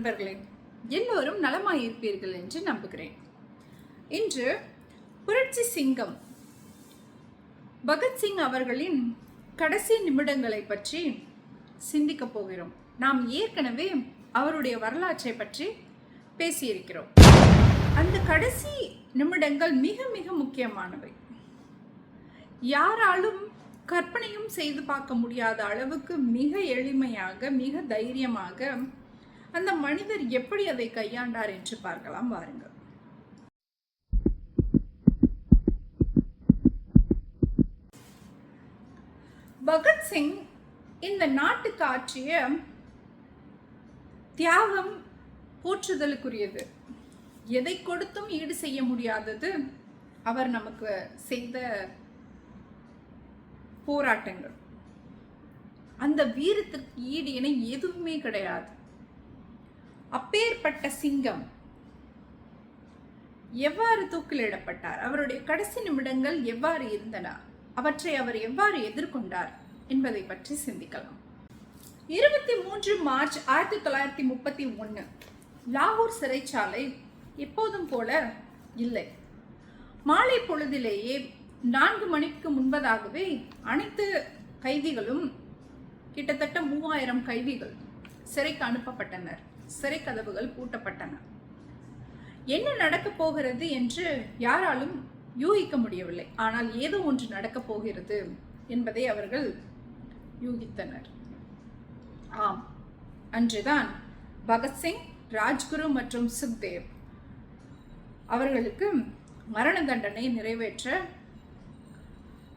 நண்பர்களே எல்லோரும் நலமாயிருப்பீர்கள் என்று நம்புகிறேன். இன்று புரட்சி சிங்கம் பகத்சிங் அவர்களின் கடைசி நிமிடங்களை பற்றி சிந்திக்கப் போகிறோம். நாம் ஏற்கனவே அவருடைய வரலாற்றை பற்றி பேசியிருக்கிறோம். அந்த கடைசி நிமிடங்கள் மிக மிக முக்கியமானவை. யாராலும் கற்பனையும் செய்து பார்க்க முடியாத அளவுக்கு மிக எளிமையாக மிக தைரியமாக அந்த மனிதர் எப்படி அதை கையாண்டார் என்று பார்க்கலாம் வாருங்கள். பகத்சிங் இந்த நாட்டுக்கு ஆற்றிய தியாகம் போற்றுதலுக்குரியது. எதை கொடுத்தும் ஈடு செய்ய முடியாதது அவர் நமக்கு செய்த போராட்டங்கள். அந்த வீரத்திற்கு ஈடு என எதுவுமே கிடையாது. அப்பேற்பட்ட சிங்கம். எவ்வாறு தூக்கிலிடப்பட்டார்? அவருடைய கடைசி நிமிடங்கள் எவ்வாறு இருந்தன? அவற்றை அவர் எவ்வாறு எதிர்கொண்டார் என்பதை பற்றி சிந்திக்கலாம். இருபத்தி மூன்று மார்ச் ஆயிரத்தி தொள்ளாயிரத்தி முப்பத்தி ஒன்று. லாகூர் சிறைச்சாலை எப்போதும் போல இல்லை. மாலை பொழுதிலேயே நான்கு மணிக்கு முன்பதாகவே அனைத்து கைதிகளும் கிட்டத்தட்ட மூவாயிரம் கைதிகள் சிறைக்கு அனுப்பப்பட்டனர். சிறை கதவுகள் பூட்டப்பட்டன. என்ன நடக்கப் போகிறது என்று யாராலும் யூகிக்க முடியவில்லை. ஆனால் ஏதோ ஒன்று நடக்கப் போகிறது என்பதை அவர்கள் யூகித்தனர். ஆம் அன்றுதான் பகத்சிங் ராஜ்குரு மற்றும் சுக்தேவ் அவர்களுக்கு மரண தண்டனை நிறைவேற்ற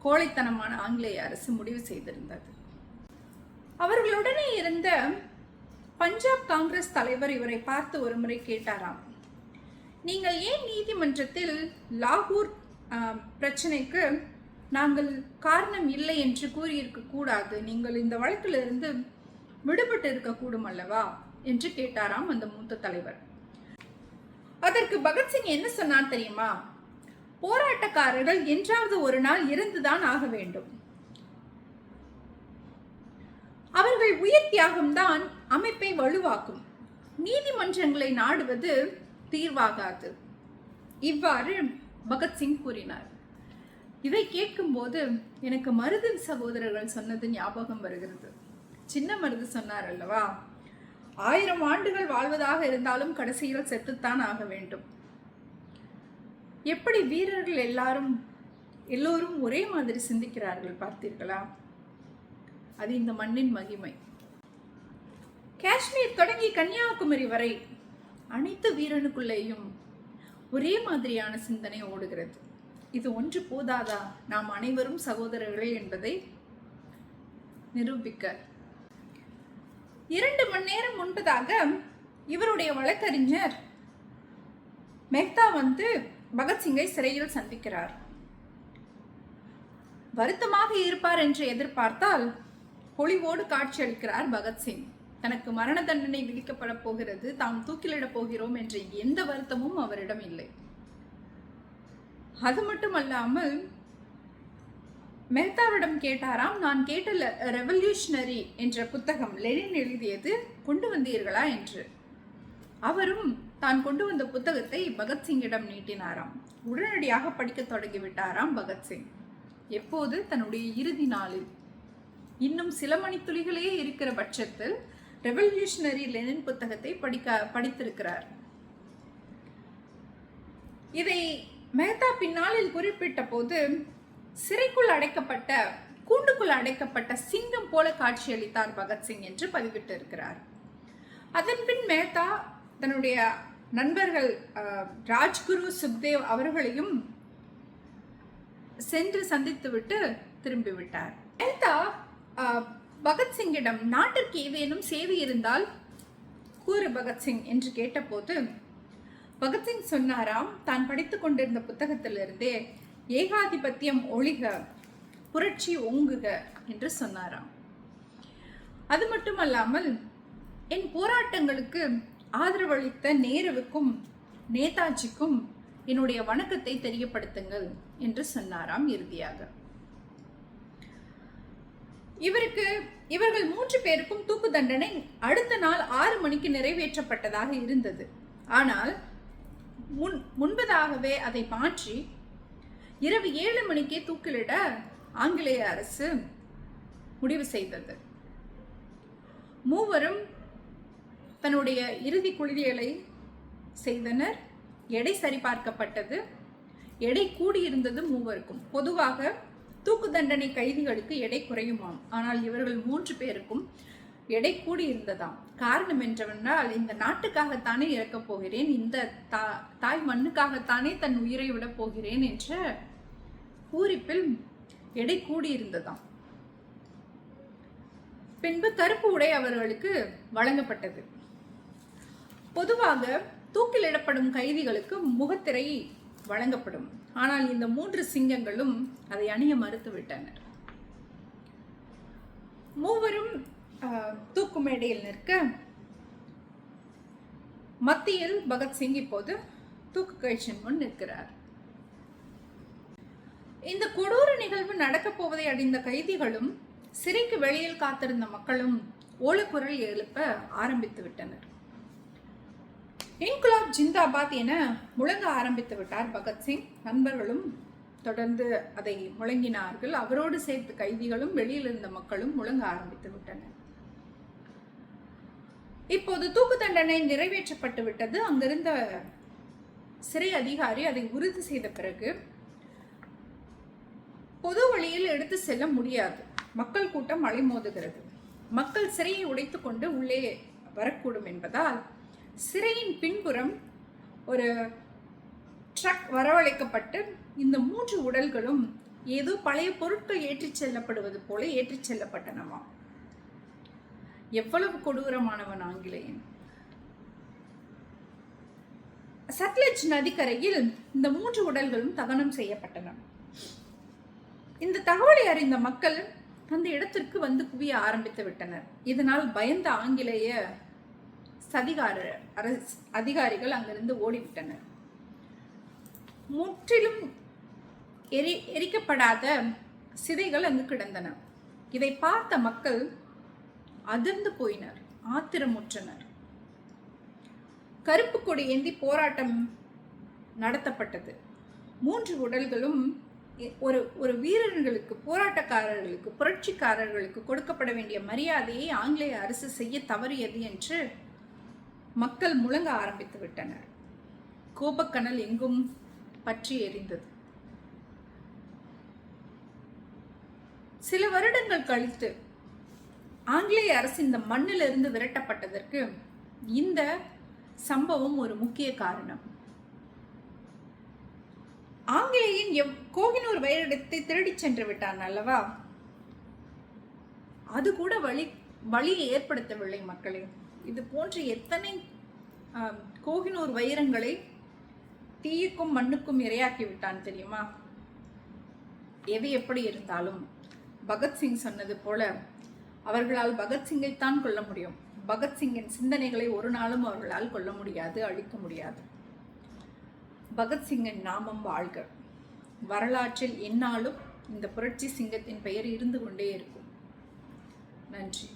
கோழைத்தனமான ஆங்கிலேய அரசு முடிவு செய்திருந்தது. அவர்களுடனே இருந்த பஞ்சாப் காங்கிரஸ் தலைவர் இவரை பார்த்து ஒரு முறை கேட்டாராம். நீங்கள் ஏன் நீதிமன்றத்தில் லாகூர் பிரச்சனைக்கு நாங்கள் காரணம் இல்லை என்று கூறியிருக்க கூடாது. நீங்கள் இந்த வழக்கிலிருந்து விடுபட்டு இருக்கக்கூடும் அல்லவா? என்று கேட்டாராம் அந்த மூத்த தலைவர். அதற்கு பகத்சிங் என்ன சொன்னார் தெரியுமா? போராட்டக்காரர்கள் என்றாவது ஒரு நாள் இருந்துதான் ஆக வேண்டும். அவர்கள் உயிர் தியாகம்தான் அமைப்பை வலுவாக்கும். நீதிமன்றங்களை நாடுவது தீர்வாகாது. இவ்வாறு பகத்சிங் கூறினார். இதை கேட்கும்போது எனக்கு மருது சகோதரர்கள் சொன்னது ஞாபகம் வருகிறது. சின்ன மருது சொன்னார் அல்லவா? ஆயிரம் ஆண்டுகள் வாழ்வதாக இருந்தாலும் கடைசியில் செத்துத்தான் ஆக வேண்டும். எப்படி வீரர்கள் எல்லாரும் எல்லோரும் ஒரே மாதிரி சிந்திக்கிறார்கள் பார்த்தீர்களா? அது இந்த மண்ணின் மகிமை. காஷ்மீர் தொடங்கி கன்னியாகுமரி வரை அனைத்து வீரனுக்குள்ளேயும் ஒரே மாதிரியான சிந்தனை ஓடுகிறது. இது ஒன்று போதாதா? நாம் அனைவரும் சகோதரர்கள் என்பதை நிரூபிக்க. இரண்டு மணி நேரம் முன்பதாக இவருடைய வழக்கறிஞர் மெஹ்தா வந்து பகத்சிங்கை சிறையில் சந்திக்கிறார். வருத்தமாக இருப்பார் என்று எதிர்பார்த்தால் பொலிவோடு காட்சியளிக்கிறார் பகத்சிங் தனக்கு மரண தண்டனை விதிக்கப்பட போகிறது தாம் தூக்கிலிடப் போகிறோம் என்ற எந்த வருத்தமும் அவரிடம் இல்லை. அது மட்டுமல்லாமல் மெஹ்தாவிடம் கேட்டாராம் நான் கேட்ட ரெவல்யூஷனரி என்ற புத்தகம் லெனின் எழுதியது கொண்டு வந்தீர்களா? என்று. அவரும் தான் கொண்டு வந்த புத்தகத்தை பகத்சிங்கிடம் நீட்டினாராம். உடனடியாக படிக்க தொடங்கிவிட்டாராம் பகத்சிங் எப்போது? தன்னுடைய இறுதி நாளில். இன்னும் சில மணித்துளிகளே இருக்கிற பட்சத்தில் ரெவல்யூஷனரி லெனின் புத்தகத்தை படிக்க படித்திருக்கிறார். இதை மேத்தா பின்னாளில் குறிப்பிட்ட போது சிறைக்குள் அடைக்கப்பட்ட கூண்டுக்குள் அடைக்கப்பட்ட சிங்கம் போல காட்சியளித்தார் பகத்சிங் என்று பதிவிட்டிருக்கிறார். அதன் பின் மேத்தா தன்னுடைய நண்பர்கள் ராஜ்குரு சுக்தேவ் அவர்களையும் சென்று சந்தித்துவிட்டு திரும்பிவிட்டார். மேத்தா பகத்சிங்கிடம் நாட்டிற்கு ஏதேனும் சேவை இருந்தால் கூறு பகத்சிங் என்று கேட்டபோது பகத்சிங் சொன்னாராம் தான் படித்துக் கொண்டிருந்த புத்தகத்திலிருந்தே ஏகாதிபத்தியம் ஒழிக புரட்சி ஓங்குக என்று சொன்னாராம். அது மட்டுமல்லாமல் என் போராட்டங்களுக்கு ஆதரவளித்த நேருவுக்கும் நேதாஜிக்கும் என்னுடைய வணக்கத்தை தெரியப்படுத்துங்கள் என்று சொன்னாராம் இறுதியாக. இவருக்கு இவர்கள் மூன்று பேருக்கும் தூக்கு தண்டனை அடுத்த நாள் ஆறு மணிக்கு நிறைவேற்றப்பட்டதாக இருந்தது. ஆனால் முன் முன்பதாகவே அதை மாற்றி இரவு ஏழு மணிக்கே தூக்கிலிட ஆங்கிலேய அரசு முடிவு செய்தது. மூவரும் தன்னுடைய இறுதி குளியலை செய்தனர். எடை சரிபார்க்கப்பட்டது. எடை கூடியிருந்தது மூவருக்கும். பொதுவாக தூக்கு தண்டனை கைதிகளுக்கு எடை குறையுமாம். ஆனால் இவர்கள் மூன்று பேருக்கும் எடை கூடி இருந்ததாம் காரணம் என்றவென்றால் இந்த நாட்டுக்காகத்தானே இறக்கப் போகிறேன் இந்த தா தாய் மண்ணுக்காகத்தானே தன் உயிரை விடப் போகிறேன் என்ற பூரிப்பில் எடை கூடியிருந்ததாம். பின்பு கருப்பு உடை அவர்களுக்கு வழங்கப்பட்டது. பொதுவாக தூக்கிலிடப்படும் கைதிகளுக்கு முகத்திரை வழங்கப்படும். ஆனால் இந்த மூன்று சிங்கங்களும் அதை அணிய மறுத்துவிட்டனர். மூவரும் தூக்குமேடையில் தூக்கு மேடையில் நிற்க மத்தியில் பகத்சிங் இப்போது தூக்கு கழிச்சின் முன் நிற்கிறார். இந்த கொடூர நிகழ்வு நடக்கப் போவதை அறிந்த கைதிகளும் சிறைக்கு வெளியில் காத்திருந்த மக்களும் ஓலக்குரல் எழுப்ப ஆரம்பித்து விட்டனர். இன்குலாப் ஜிந்தாபாத் என முழங்க ஆரம்பித்து விட்டார் பகத்சிங் நண்பர்களும் தொடர்ந்து அதை முழங்கினார்கள். அவரோடு சேர்த்து கைதிகளும் வெளியில் இருந்த மக்களும் முழங்க ஆரம்பித்து விட்டனர். இப்போது தூக்கு தண்டனை நிறைவேற்றப்பட்டு விட்டது. அங்கிருந்த சிறை அதிகாரி அதை உறுதி செய்த பிறகு பொது வழியில் எடுத்து செல்ல முடியாது. மக்கள் கூட்டம் அலைமோதுகிறது. மக்கள் சிறையை உடைத்துக்கொண்டு உள்ளே வரக்கூடும் என்பதால் சிறையின் பின்புறம் ஒரு ட்ரக் வரவழைக்கப்பட்டு இந்த மூன்று உடல்களும் ஏதோ பழைய பொருட்கள் ஏற்றிச் செல்லப்படுவது போல ஏற்றிச் செல்லப்பட்டனவாம் எவ்வளவு கொடூரமானவன் ஆங்கிலேயன். சட்லஜ் நதிக்கரையில் இந்த மூன்று உடல்களும் தகனம் செய்யப்பட்டன. இந்த தகவலை அறிந்த மக்கள் அந்த இடத்திற்கு வந்து குவிய ஆரம்பித்து விட்டனர். இதனால் பயந்த ஆங்கிலேய சதிகார அரசு அதிகாரிகள் அங்கிருந்து ஓடிவிட்டனர். முற்றிலும் எரி எரிக்கப்படாத சிதைகள் அங்கு கிடந்தன. இதை பார்த்த மக்கள் அதிர்ந்து போயினர் ஆத்திரமுற்றனர். கருப்பு கொடி ஏந்தி போராட்டம் நடத்தப்பட்டது. மூன்று உடல்களும் ஒரு ஒரு வீரர்களுக்கு போராட்டக்காரர்களுக்கு புரட்சிக்காரர்களுக்கு கொடுக்கப்பட வேண்டிய மரியாதையை ஆங்கிலேய அரசு செய்ய தவறியது என்று மக்கள் முழங்க ஆரம்பித்து விட்டனர். கோபக்கனல் எங்கும் பற்றி எரிந்தது. சில வருடங்கள் கழித்து ஆங்கிலேய அரசு இந்த மண்ணிலிருந்து விரட்டப்பட்டதற்கு இந்த சம்பவம் ஒரு முக்கிய காரணம். ஆங்கிலேயன் எவ் கோகினூர் வைரடத்தை திருடிச் சென்று விட்டான் அல்லவா? அது கூட வழி வழியை ஏற்படுத்தவில்லை மக்களே. இது போன்ற எத்தனை கோகினூர் வைரங்களை தீயுக்கும் மண்ணுக்கும் இரையாக்கி விட்டான் தெரியுமா? எது எப்படி இருந்தாலும். பகத்சிங் சொன்னது போல அவர்களால் பகத்சிங்கைத்தான் கொல்ல முடியும். பகத்சிங்கின் சிந்தனைகளை ஒரு நாளும் அவர்களால் கொல்ல முடியாது அழிக்க முடியாது. பகத்சிங்கின் நாமம் வாழ்க. வரலாற்றில் என்னாலும் இந்த புரட்சி சிங்கத்தின் பெயர் இருந்து கொண்டே இருக்கும். நன்றி.